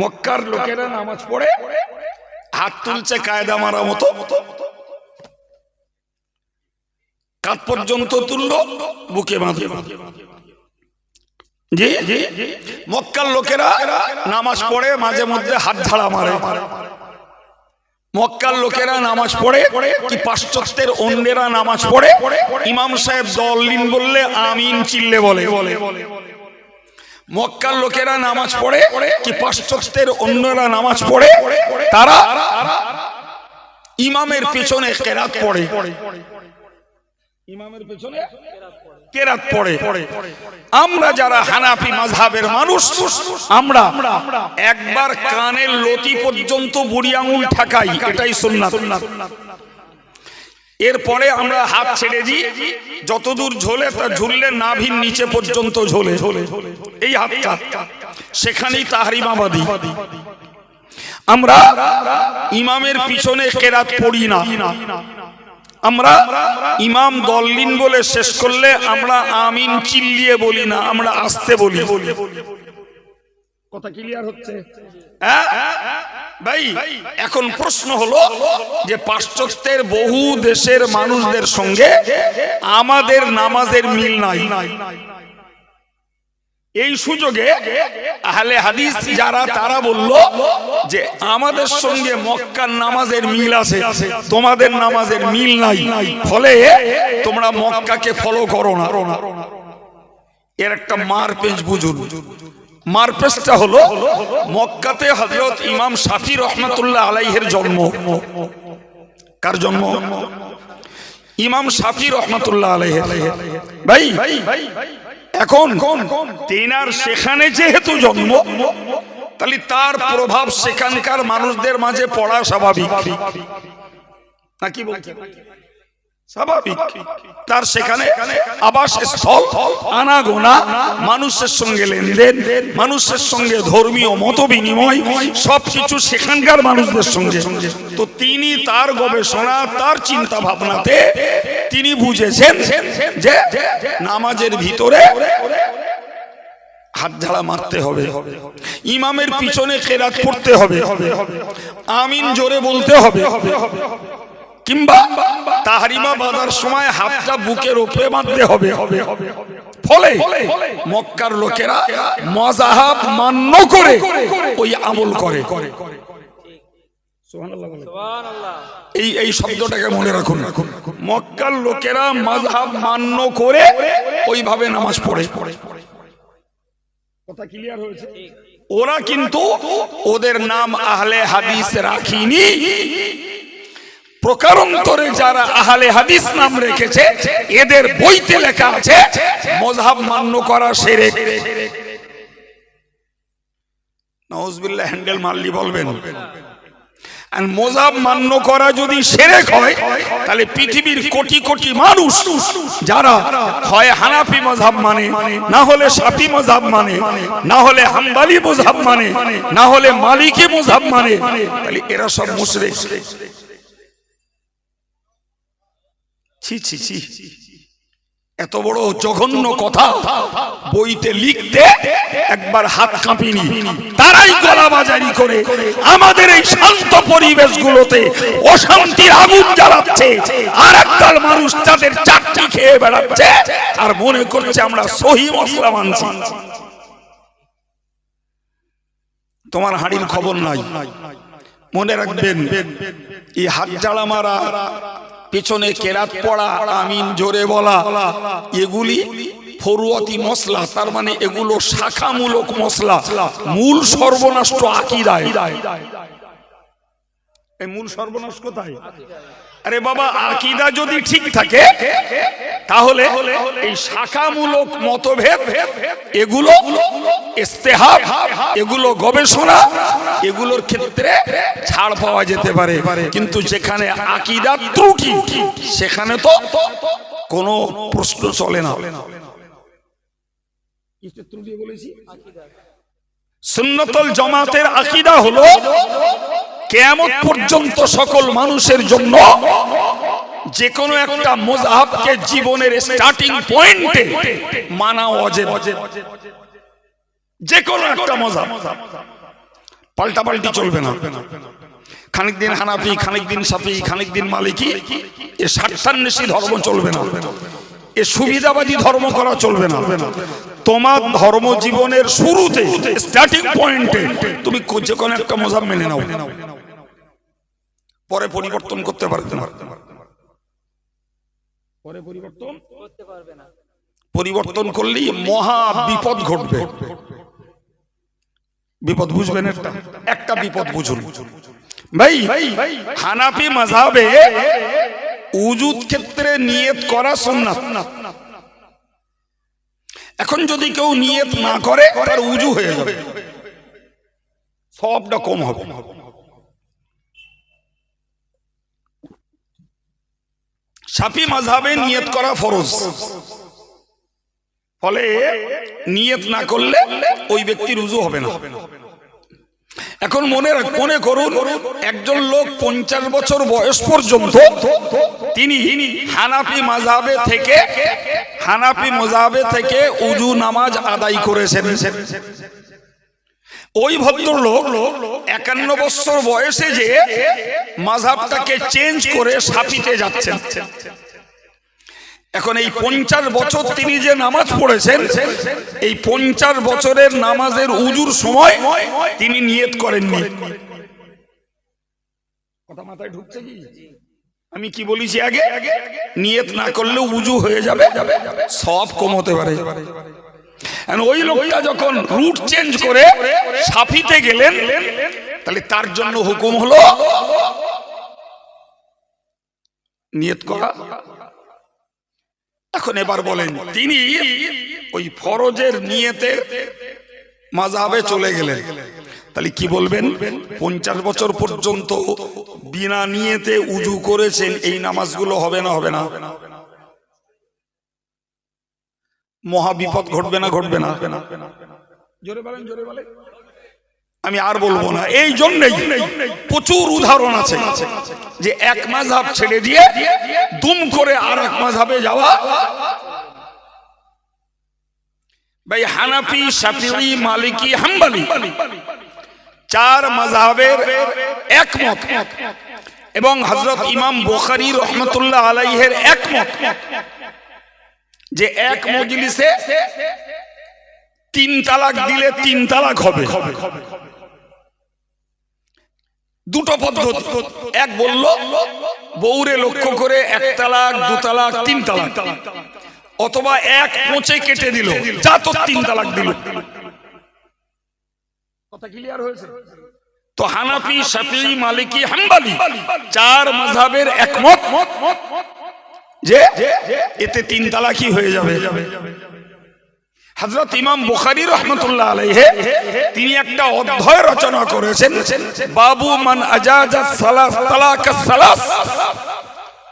মক্কার লোকেরা নামাজ পড়ে, হাত তুলছে কায়দা মারা মতো, কাত পর্যন্ত তুললো, বুকে বাঁধে জি? মক্কার লোকেরা নামাজ পড়ে, মাঝে মধ্যে হাত ঝাড়া মারে। মক্কার লোকেরা নামাজ পড়ে, কি পাশ্চাত্যের অন্যেরা নামাজ পড়ে, ইমাম সাহেব দলিন বললে আমিন চিল্লে বলে বলে। মক্কার লোকেরা নামাজ পড়ে, কি পাশ্চাত্যের অন্যরা নামাজ পড়ে, তারা ইমামের পেছনে কেরাত পড়ে। ইমামের পেছনে কেরাত পড়ে। আমরা যারা হানাফি মাযহাবের মানুষ, আমরা একবার কানের লতি পর্যন্ত বুড়ি আঙুল ঠাকাই, এটাই সুন্নাত। এরপরে আমরা হাত ছেড়ে দিই। যতদূর ঝোলে তা ঝুললে নাভির নিচে পর্যন্ত ঝোলে। এই হাতটা, সেখানেই তাহারিমাবাদী আমরা ইমামের পিছনে কেরাত পড়ি না। আমরা ইমাম দল্লিন বলে শেষ করলে আমরা আমিন চিল্লিয়ে বলি না, আমরা আসতে বলি। কথা ক্লিয়ার হচ্ছে? ভাই, এখন প্রশ্ন হলো যে পাশ্চাত্যের বহু দেশের মানুষদের সঙ্গে আমাদের নামাজের মিল নাই। এই সুযোগে আহলে হাদিস যারা, তারা বলল যে আমাদের সঙ্গে মক্কার নামাজের মিল আছে, তোমাদের নামাজের মিল নাই। ফলে তোমরা মক্কাকে ফলো করো না। এর একটা মার পেঁচ বুঝুন। মারপেসটা হলো মক্কাতে হজরত ইমাম শাফি রহমতুল্লাহ আলাইহের জন্ম। কার জন্ম? ইমাম শাফি রহমতুল্লাহ আলাইহের। ভাই, এখন তেনার সেখানে যেহেতু জন্ম, তাহলে তার প্রভাব সেখানকার মানুষদের মাঝে পড়া স্বাভাবিক। নাকি বলছেন স্বাভাবিক। তার সেখানে আবাস স্থল আনাগোনা মানুষের সঙ্গে লেনদেন মানুষের সঙ্গে ধর্মীয় মত বিনিময় সবকিছু সেখানকার মানুষদের সঙ্গে। তো তিনি তার গবেষণা তার চিন্তা ভাবনাতে তিনি বুঝেছেন যে নামাজের ভিতরে হাত ঝাড়া মারতে হবে। ইমামের পিছনে কেরাত পড়তে হবে। আমিন জোরে বলতে হবে। কিংবা তাহারিমা বাঁধার সময় হাতটা বুকের ওপরে বাঁধতে হবে। ফলে মক্কার লোকেরা মজাহাব মান্য করে ওই আমল করে। এই এই শব্দটাকে মনে রাখুন। মক্কার লোকেরা মজাহাব মান্য করে ওইভাবে নামাজ পড়ে। কথা ক্লিয়ার হয়েছে। ওরা কিন্তু ওদের নাম আহলে হাদিস রাখিনি। প্রকারান্তরে যারা আহলে হাদিস নাম রেখেছে, এদের বইতে লেখা আছে মজহাব মান্য করা সেরে নওয়াজবিল্লাহ হ্যান্ডেল মারলি বলবেন। আর মোজাব মান্য করা যদি সেরেক হয়, তাহলে পৃথিবীর কোটি কোটি মানুষ যারা হয় হানাফি মজাব মানে না হলে সাফি মজাব মানে না হলে হাম্বালি মজাব মানে না হলে মালিকি মজাব মানে তাহলে এরা সব মুশরিক। ছি ছি ছি। এত বড় জঘন্য কথা বইতে লিখতে একবার হাত কাঁপিনি। তারাই গলা বাজারি করে আমাদের এই শান্ত পরিবেশগুলোতে অশান্তির আগুন জ্বালাচ্ছে। আর একদল মানুষ তাদের চাকরি খেয়ে বেড়াচ্ছে আর মনে করছে আমরা সহি মশলা মানছি। তোমার হাড়ির খবর নাই। মনে রাখবেন এই হাত জ্বালা মারা পেছনে কেরাত পড়া, আমিন জোরে বলা। এগুলি ফরুয়াতি মশলা তার মানে এগুলো শাখামূলক মশলা মূল সর্বনষ্ট আকিদায়। এই মূল সর্বনাশ কোথায়? আরে বাবা আকিদা যদি ঠিক থাকে তাহলে এই শাখামূলক মতভেদ এগুলো ইস্তেহাব এগুলো গবেষণা এগুলোর ক্ষেত্রে ছাড় পাওয়া যেতে পারে। কিন্তু যেখানে আকিদা ত্রুটি সেখানে তো কোনো প্রশ্ন চলে না। ত্রুটি বলেছি? সুন্নতল জামাতের আকিদা হলো কেয়ামত পর্যন্ত সকল মানুষের জন্য যে কোনো একটা মোজাহাবকে জীবনের স্টার্টিং পয়েন্টে মানা অজেব। যে কোনো একটা মজাব পাল্টাপাল্টি চলবে না। খানিক দিন হানাফি খানিক দিন সাফি খানিক দিন মালিকি এ স্বার্থান্বেষী ধর্ম চলবে না। এ সুবিধাবাদী ধর্ম করা চলবে না। তোমার ধর্ম জীবনের শুরুতে স্টার্টিং পয়েন্টে তুমি যে কোনো একটা মজাব মেনে নাও। পরে পরিবর্তন করতে পারবে না। পরে পরিবর্তন? করতে পারবে না পরিবর্তন করলেই মহা বিপদ ঘটবে। বিপদ বুঝবেন একটা? একটা বিপদ বুঝুন। ভাই হানাফি মাঝাবে উজুদ ক্ষেত্রে নিয়ত করা সুন্নাত। এখন যদি কেউ নিয়ত না করে তার উজু হয়ে যাবে। সবটা কম হবে। সাফি মাঝাবে নিয়ত করা ফরজ। ফলে নিয়ত না করলে ওই ব্যক্তির উজু হবে না। এখন মনে রাখ মনে করুন, একজন লোক পঞ্চাশ বছর বয়স পর্যন্ত তিনি হানাফি মাঝাবে থেকে হানাফি মজাবে থেকে উজু নামাজ আদায় করেছেন। ওই ভদ্রলোক একান্ন বছর বয়সে যে মাঝাবটাকে চেঞ্জ করে সাফিতে যাচ্ছেন। এখন এই পঞ্চাশ বছর তিনি যে নামাজ পড়েছেন, এই পঞ্চাশ বছরের নামাজের উজুর সময় তিনি নিয়ত করেননি। আমি কি বলেছি আগে? নিয়ত না করলেও উজু হয়ে যাবে, সব কম হতে পারে। ওই লোকটা যখন রুট চেঞ্জ করে সাফিতে গেলেন তাহলে তার জন্য হুকুম হলো নিয়ত করা। এখন এবার বলেন তিনি ওই ফরজের নিয়তের মাঝাবে চলে গেলেন। তাহলে কি বলবেন? পঞ্চাশ বছর পর্যন্ত বিনা নিয়েতে উজু করেছেন এই নামাজগুলো হবে না হবে না? মহা বিপদ ঘটবে না ঘটবে না। জোরে বলেন জোরে বলেন। আমি আর বলব না। এই জন্যই প্রচুর উদাহরণ আছে যে এক মাঝাব ছেড়ে দিয়ে দুম করে আর এক মাঝাবে যাওয়া। ভাই হানাফি শাফিঈ মালিকি হাম্বালি চার মাযহাবের একমত। এবং হজরত ইমাম বুখারী রহমাতুল্লাহ আলাইহির একমত। যে এক মজলিসে তিন তালাক দিলে তিন তালাক হবে। দুটো পদ্ধতি। এক বলল বউরে লক্ষ্য করে এক তালাক দু তালাক তিন তালাক। অথবা এক পোঁচে কেটে দিল যা তো তিন তালাক দিল। কথা ক্লিয়ার হয়েছে? তো হানাফি শাফি মালিকি হাম্বালি চার মাযহাবের একমত। যে এতে তিন তালাকই হয়ে যাবে। হজরত ইমাম বুখারী রহমতুল্লাহ আলাইহে, তিনি একটা অধ্যায় রচনা করেছেন, বাবু মান সালাস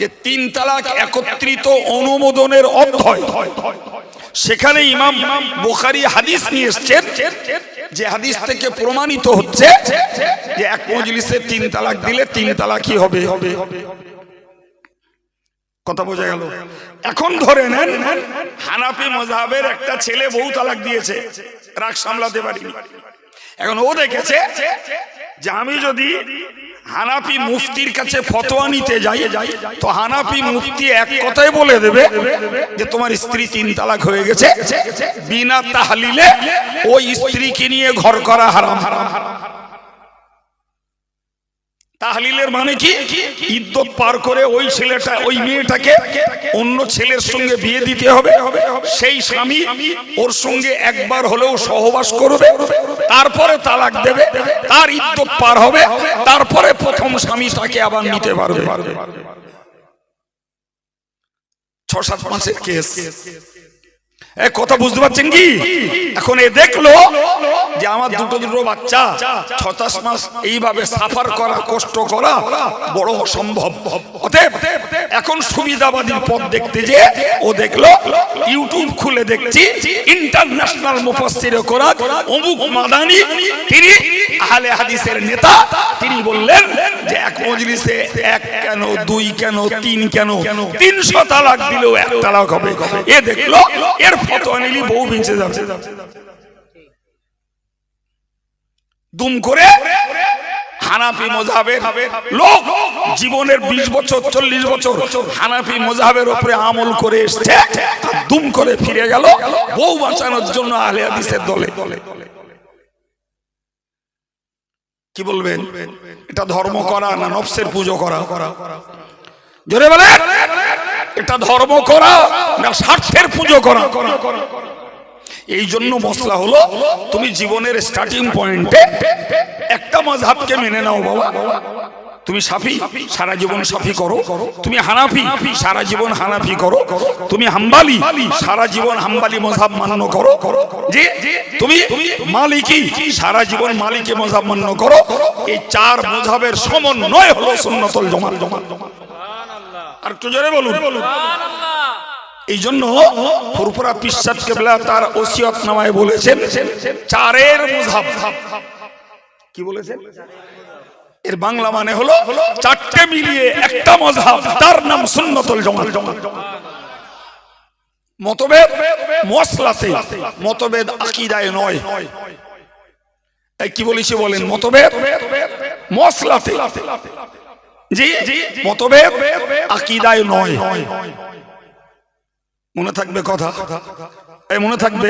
যে তিন তালাক একত্রিত অনুমোদনের অধ্যায়। সেখানে ইমাম বুখারী হাদিস নিয়ে এসেছেন, যে হাদিস থেকে প্রমাণিত হচ্ছে যে এক মজলিসে তিন তালাক দিলে তিন তালাকই হবে হবে। কথা বোঝা গেল। এখন ধরে নেন, হানাফি মজাবের একটা ছেলে বহু তালাক দিয়েছে, রাগ সামলাতে পারিনি। এখন ও দেখেছে যে আমি যদি হানাফি মুফতির কাছে ফতোয়া নিতে যাই, তো হানাফি মুফতি এক কথাই বলে দেবে যে তোমার স্ত্রী তিন তালাক হয়ে গেছে, বিনা তাহলিলে ওই স্ত্রীকে নিয়ে ঘর করা হারাম হারাম হারাম। তাহলিলের মানে কি? ইদ্যত পার করে ওই ছেলেটা, ওই মেয়েটাকে অন্য ছেলের সঙ্গে বিয়ে দিতে হবে। সেই স্বামী ওর সঙ্গে একবার হলেও সহবাস করবে, তারপরে তালাক দেবে, তার ইদ্যত পার হবে, তারপরে প্রথম স্বামী তাকে আবার নিতে পারবে। ছ সাত মাসের কেস। এ কথা বুঝতে পারছেন কি? এখন এ দেখল যে আমার দুটো দুটো বাচ্চা ছতাশ মাস এইভাবে সাফার করা, কষ্ট করা বড় অসম্ভব। অতএব এখন সুবিধাবাদীর পথ দেখতে যে ও দেখল, ইউটিউব খুলে দেখছি ইন্টারন্যাশনাল মুফাসসিরে কোরআন অমুক মাদানি, তিনি আহলে হাদিসের নেতা, তিনি বললেন যে এক মজলিসে এক কেন, দুই কেন, তিন কেন, তিনশো তালাক দিলেও এক তালাক হবে। এ দেখল, এর ফতোয়া নিলি, বউ বেঁচে যাবে। দুম করে হানাফি মজাবের লোক জীবনের বিশ বছর, চল্লিশ বছর হানাফি মজাবের উপরে আমল করে এসছে দুম করে ফিরে গেল বউ বাঁচানোর জন্য আহলে হাদিসের দলে। কি বলবেন? এটা ধর্ম করা না নফসের পুজো করা? জোরে বলে এটা ধর্ম করা না স্বার্থের পুজো করা? এই জন্য মশলা হলো তুমি জীবনের স্টার্টিং পয়েন্টে একটা মাঝহাবকে মেনে নাও বাবা। তুমি সাফি সারা জীবন সাফি করো। তুমি হানাফি সারা জীবন হানাফি করো। তুমি হাম্বালি সারা জীবন হাম্বালি মজাব মান্য করো। যে তুমি মালিকি সারা জীবন মালিকে মজাব মান্য করো। এই চার মজাবের সমন্বয় হলো সুন্নতল জমা জমা আর একটু জোরে বলুন। এই জন্য ফুরফুরা পিসাদ কেবলা তার ওসিয়ত নামায় বলেছেন, চারের মুজাব কি বলেছেন? এর বাংলা মানে হলো চারটে মিলিয়ে একটা মজহাব তার নাম সুন্নতুল জামাত। মতভেদ মশলাতে মতভেদ আকীদায় নয়। এই কি বলেছি বলেন? মতভেদ মশলাতে জি, মতভেদ আকীদায় নয়। মনে থাকবে কথা? এই মনে থাকবে?